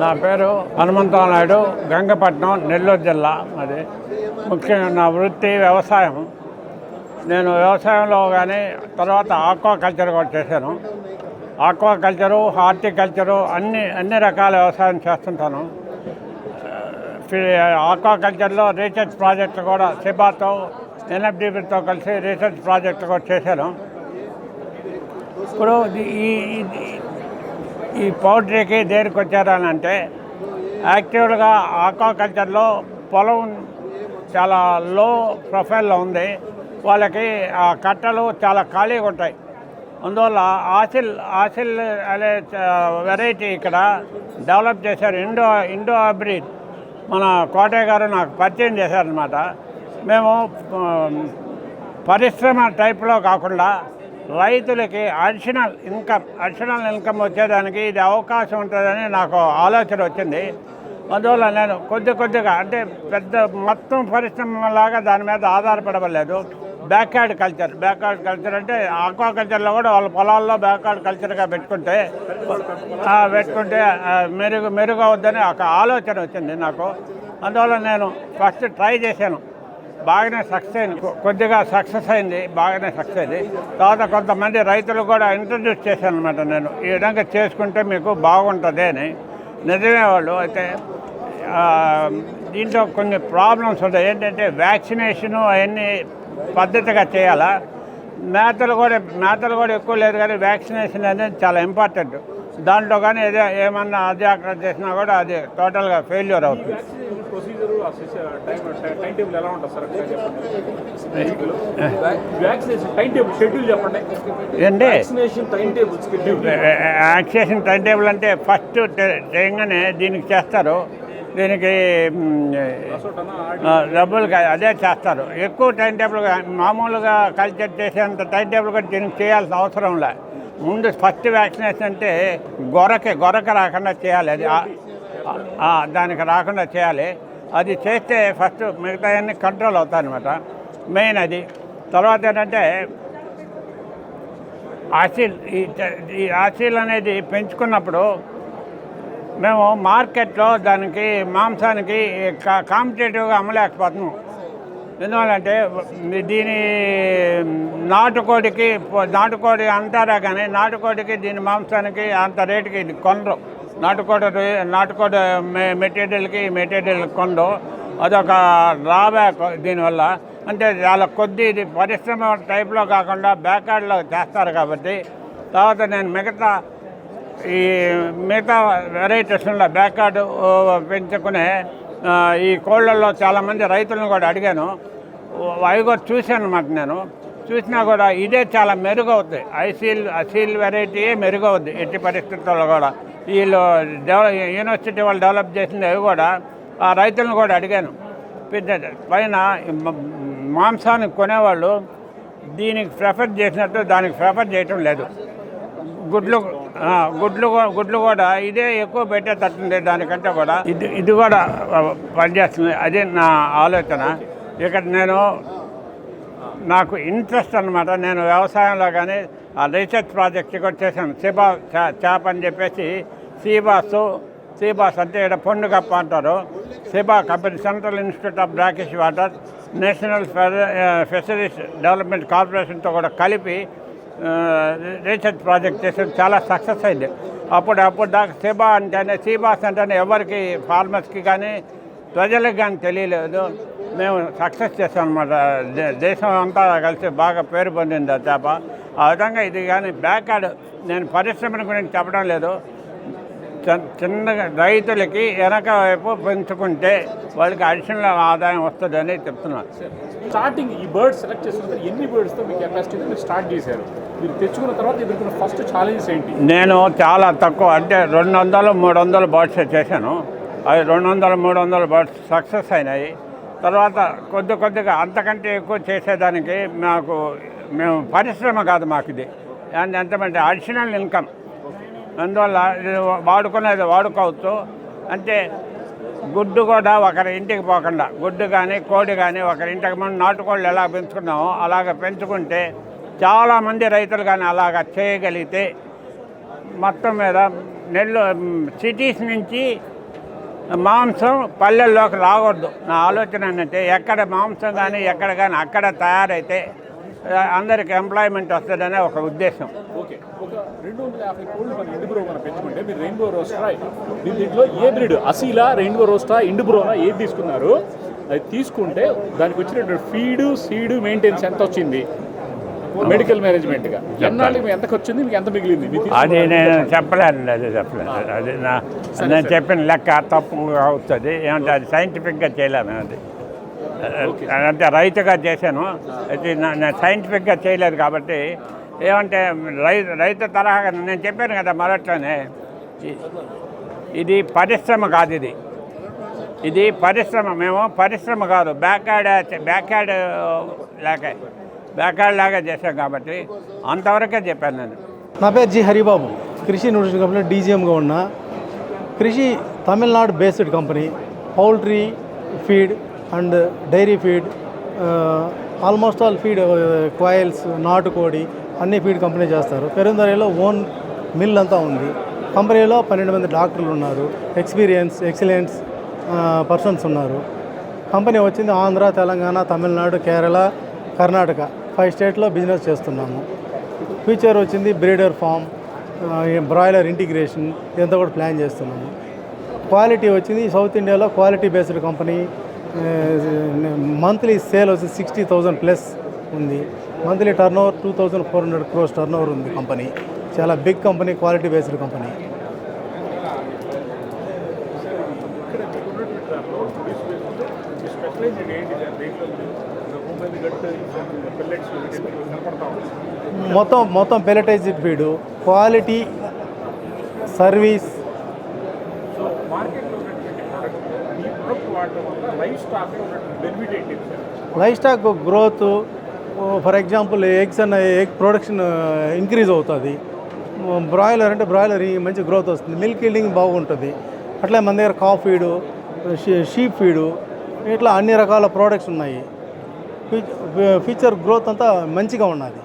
నా పేరు హనుమంతరావు నాయుడు గంగపట్నం నెల్లూరు జిల్లా అది ముఖ్యంగా నా వృత్తి వ్యవసాయం. నేను వ్యవసాయంలో కానీ తర్వాత ఆక్వా కల్చర్ కూడా చేశాను. ఆక్వా కల్చరు హార్టికల్చరు అన్ని అన్ని రకాల వ్యవసాయం చేస్తుంటాను. ఆక్వా కల్చర్లో రీసెర్చ్ ప్రాజెక్ట్ కూడా సిబాతో ఎన్ఎఫ్డిబితో కలిసి రీసెర్చ్ ప్రాజెక్ట్ కూడా చేశాను. ఇప్పుడు ఈ ఈ- పౌల్ట్రీకి దేనికి వచ్చారని అంటే యాక్టివ్గా ఆక్వాకల్చర్లో పొలం చాలా లో ప్రొఫైల్లో ఉంది. వాళ్ళకి ఆ కట్టలు చాలా ఖాళీగా ఉంటాయి. అందువల్ల ఆసిల్ ఆసిల్ అనే వెరైటీ ఇక్కడ డెవలప్ చేశారు. Indo Indo hybrid. మన కోటయ్య గారు నాకు పరిచయం చేశారనమాట మేము పరిశ్రమ టైప్లో కాకుండా రైతులకి అడిషనల్ ఇన్కమ్ అడిషనల్ ఇన్కమ్ వచ్చేదానికి ఇది అవకాశం ఉంటుందని నాకు ఆలోచన వచ్చింది. అందువల్ల నేను కొద్ది కొద్దిగా అంటే పెద్ద మొత్తం పరిశ్రమ లాగా దాని మీద ఆధారపడవలేదు. బ్యాక్యార్డ్ కల్చర్ బ్యాక్యార్డ్ కల్చర్ అంటే ఆక్వా కల్చర్లో కూడా వాళ్ళ పొలాల్లో బ్యాక్యార్డ్ కల్చర్గా పెట్టుకుంటే పెట్టుకుంటే మెరుగు మెరుగు ఒక ఆలోచన వచ్చింది నాకు. అందువల్ల నేను ఫస్ట్ ట్రై చేశాను. బాగానే సక్సెస్ అయింది. కొ- కొద్దిగా సక్సెస్ అయింది. బాగానే సక్సెస్ అయింది. తర్వాత కొంతమంది రైతులు కూడా ఇంట్రడ్యూస్ చేశాను అనమాట నేను ఈ విధంగా చేసుకుంటే మీకు బాగుంటుంది అని. నిజమే వాళ్ళు. అయితే దీంట్లో కొన్ని ప్రాబ్లమ్స్ ఉంటాయి. ఏంటంటే వ్యాక్సినేషను అవన్నీ పద్ధతిగా చేయాలా? మేతలు కూడా మేతలు కూడా ఎక్కువ లేదు కానీ వ్యాక్సినేషన్ అనేది చాలా ఇంపార్టెంట్ దాంట్లో కానీ ఏదో ఏమన్నా అజాగ్రత్త చేసినా కూడా అది టోటల్గా ఫెయిల్యూర్ అవుతుంది. టైం టైం టేబుల్ ఎలా ఉంటుంది సార్? చెప్పండి. వ్యాక్సినేషన్ టైం టేబుల్ షెడ్యూల్ చెప్పండి. ఏంటి? Vaccination time table schedule vaccination time table అంటే ఫస్ట్ చేయగానే దీనికి చేస్తారు. దీనికి డబ్బులు అదే చేస్తారు. ఎక్కువ టైం టేబుల్ మామూలుగా కల్చర్ చేసేంత టైం టేబుల్ కూడా దీనికి చేయాల్సిన అవసరం లే. ముందు ఫస్ట్ వ్యాక్సినేషన్ అంటే గొరకే గొరక రాకుండా చేయాలి. అది దానికి రాకుండా చేయాలి. అది చేస్తే ఫస్ట్ మిగతా కంట్రోల్ అవుతాయన్నమాట. మెయిన్ అది. తర్వాత ఏంటంటే ఆసిల్ ఈ ఈ ఆసిల్ అనేది పెంచుకున్నప్పుడు మేము మార్కెట్లో దానికి మాంసానికి కా- కాంపిటేటివ్గా అమ్మలేకపోతున్నాం. ఎందువల్లంటే దీని నాటుకోడికి నాటుకోడి అంటారా కానీ నాటుకోడికి దీని మాంసానికి అంత రేటుకి ఇది కొనరు. నాటుకోట నాటుకోట మె మెటీరియల్కి మెటీరియల్ కొండ అదొక డ్రాబ్యాక్ దీనివల్ల. అంటే చాలా కొద్ది ఇది పరిశ్రమ టైప్లో కాకుండా బ్యాక్యార్డ్లో చేస్తారు కాబట్టి తర్వాత నేను మిగతా ఈ మిగతా వెరైటీస్ ఉన్న బ్యాక్యార్డ్ పెంచుకునే ఈ కోళ్ళల్లో చాలామంది రైతులను కూడా అడిగాను. అవి కూడా చూశాను అనమాట నేను. చూసినా కూడా ఇదే చాలా మెరుగవుతుంది ఐసీల్ అసీల్ వెరైటీయే మెరుగవుద్ది ఎట్టి పరిస్థితుల్లో కూడా. వీళ్ళు డెవలప్ యూనివర్సిటీ వాళ్ళు డెవలప్ చేసింది అవి కూడా ఆ రైతులను కూడా అడిగాను. పెద్ద పైన మాంసాన్ని మాంసానికి కొనేవాళ్ళు దీనికి ప్రిఫర్ చేసినట్టు దానికి ప్రిఫర్ చేయటం లేదు. గుడ్లు గుడ్లు గుడ్లు కూడా ఇదే ఎక్కువ పెట్టేటట్టుంది దానికంటే కూడా. ఇది ఇది కూడా పనిచేస్తుంది. అదే నా ఆలోచన. ఇక్కడ నేను నాకు ఇంట్రెస్ట్ అనమాట నేను వ్యవసాయంలో కానీ ఆ రీసెర్చ్ ప్రాజెక్ట్ కూడా చేశాను. సిబా చా- చేప అని చెప్పేసి సిబాస్ సిబాస్ అంటే ఇక్కడ పొండు కప్ప అంటారు. CIBA company central institute of brackish water national fisheries development కార్పొరేషన్తో కూడా కలిపి రీసెర్చ్ ప్రాజెక్ట్ చేసి చాలా సక్సెస్ అయింది. అప్పుడు అప్పుడు దాకా సిబా అంటేనే సిబాస్ అంటేనే ఎవరికి ఫార్మర్స్కి కానీ ప్రజలకు కానీ తెలియలేదు. మేము సక్సెస్ చేసాం అనమాట దే- దేశం అంతా కలిసి బాగా పేరు పొందింది ఆ చేప. ఆ విధంగా ఇది కానీ బ్యాక్యార్డ్ నేను పరిశ్రమల గురించి చెప్పడం లేదు. చిన్నగా రైతులకి వెనక వైపు పెంచుకుంటే వాళ్ళకి అడిషనల్ ఆదాయం వస్తుందని చెప్తున్నాను స్టార్టింగ్ ఈ బర్డ్స్ సెలెక్ట్ చేసుకుంటే ఎన్ని బర్డ్స్తో మీకు కెపాసిటీ మీరు స్టార్ట్ చేశారు? మీరు తెచ్చుకున్న తర్వాత ఎదుర్కొన్న ఫస్ట్ ఛాలెంజెస్ ఏంటి? నేను చాలా తక్కువ అంటే రెండు వందలు మూడు వందలు బర్డ్స్ చేశాను. అవి రెండు వందలు మూడు వందలు బర్డ్స్ సక్సెస్ అయినాయి. తర్వాత కొద్ది కొద్దిగా అంతకంటే ఎక్కువ చేసేదానికి మాకు మేము పరిశ్రమ కాదు మాకు ఇది అండ్ ఎంతమంటే అడిషనల్ ఇన్కమ్. అందువల్ల వాడుకునేది వాడుకోవచ్చు. అంటే గుడ్డు కూడా ఒకరి ఇంటికి పోకుండా గుడ్డు కానీ కోడి కానీ ఒకరి ఇంటికి మనం నాటుకోళ్ళు ఎలా పెంచుకున్నామో అలాగ పెంచుకుంటే చాలామంది రైతులు కానీ అలాగ చేయగలిగితే మొత్తం మీద నెల్లు సిటీస్ నుంచి మాంసం పల్లెల్లోకి రాకూడదు నా ఆలోచన ఏంటంటే ఎక్కడ మాంసం కానీ ఎక్కడ కానీ అక్కడ తయారైతే అందరికి ఎంప్లాయ్మెంట్ వస్తుందనే ఒక ఉద్దేశం. ఓకే. ఒక రెండు వందల యాభై కోళ్ళు మన ఇండి బ్రో మనం పెంచుకుంటే మీరు రెయిన్బో రోస్టా దీంట్లో ఏ బ్రీడ్? అసీలా రెయిన్బో రోస్టా ఇండి బ్రోనా ఏది తీసుకున్నారు? అది తీసుకుంటే దానికి వచ్చినటువంటి ఫీడ్ సీడ్ మెయింటెనెన్స్ ఎంత వచ్చింది? మెడికల్ మేనేజ్మెంట్గా ఎన్నాళ్ళకి మీకు ఎంతకు వచ్చింది మీకు ఎంత మిగిలింది? అది నేను చెప్పలేను అది చెప్పలేను. అది నా నేను చెప్పిన లెక్క తప్పు అవుతుంది. ఏమంటే అది సైంటిఫిక్గా చేయలేను అది. అంటే రైతుగా చేశాను. అది నా- నేను సైంటిఫిక్గా చేయలేదు కాబట్టి ఏమంటే రైతు రైతు తరహా నేను చెప్పాను కదా మొదట్లోనే ఇది పరిశ్రమ కాదు ఇది. ఇది పరిశ్రమ. మేము పరిశ్రమ కాదు. బ్యాక్ యార్డ్ బ్యాక్ యార్డ్ లేక బ్యాక్ యార్డ్ లాగా చేశాం కాబట్టి అంతవరకే చెప్పాను నేను. నా పేరు జి హరిబాబు. కృషి న్యూట్రిషన్ కంపెనీ డీజీఎంగా ఉన్నా. Krishi Tamil Nadu based company poultry feed and dairy feed almost all feed coils నాటుకోడి అన్ని ఫీడ్ కంపెనీ చేస్తారు. పెరుందరిలో ఓన్ మిల్ అంతా ఉంది. కంపెనీలో పన్నెండు మంది డాక్టర్లు ఉన్నారు. ఎక్స్పీరియన్స్ ఎక్సలెన్స్ పర్సన్స్ ఉన్నారు. కంపెనీ వచ్చింది ఆంధ్ర తెలంగాణ తమిళనాడు కేరళ కర్ణాటక. ఫైవ్ స్టేట్లో బిజినెస్ చేస్తున్నాము. ఫ్యూచర్ వచ్చింది బ్రీడర్ ఫామ్ బ్రాయిలర్ ఇంటిగ్రేషన్ ఇదంతా కూడా ప్లాన్ చేస్తున్నాము. క్వాలిటీ వచ్చింది సౌత్ ఇండియాలో quality based company monthly sale వచ్చి సిక్స్టీ థౌజండ్ ప్లస్ ఉంది. Monthly turn over two thousand four hundred crores turn over ఉంది కంపెనీ చాలా big company quality based company మొత్తం మొత్తం pelletized feed quality service market మార్కెట్లో ఉన్నటువంటి ప్రోడక్ట్ ఈ ప్రోడక్ట్ వాడటం వల్ల లైఫ్ బెనిఫిట్ ఏంటి livestock growth for example eggs అన్న ఎగ్ ప్రొడక్షన్ ఇంక్రీజ్ అవుతుంది. బ్రాయిలర్ అంటే బ్రాయిలర్ మంచి గ్రోత్ వస్తుంది. మిల్క్ ఈల్డింగ్ బాగుంటుంది. అట్లే మన దగ్గర కాఫ్ ఫీడు షీప్ ఫీడు ఇట్లా అన్ని రకాల ప్రోడక్ట్స్ ఉన్నాయి. ఫ్యూచర్ గ్రోత్ అంతా మంచిగా ఉన్నది.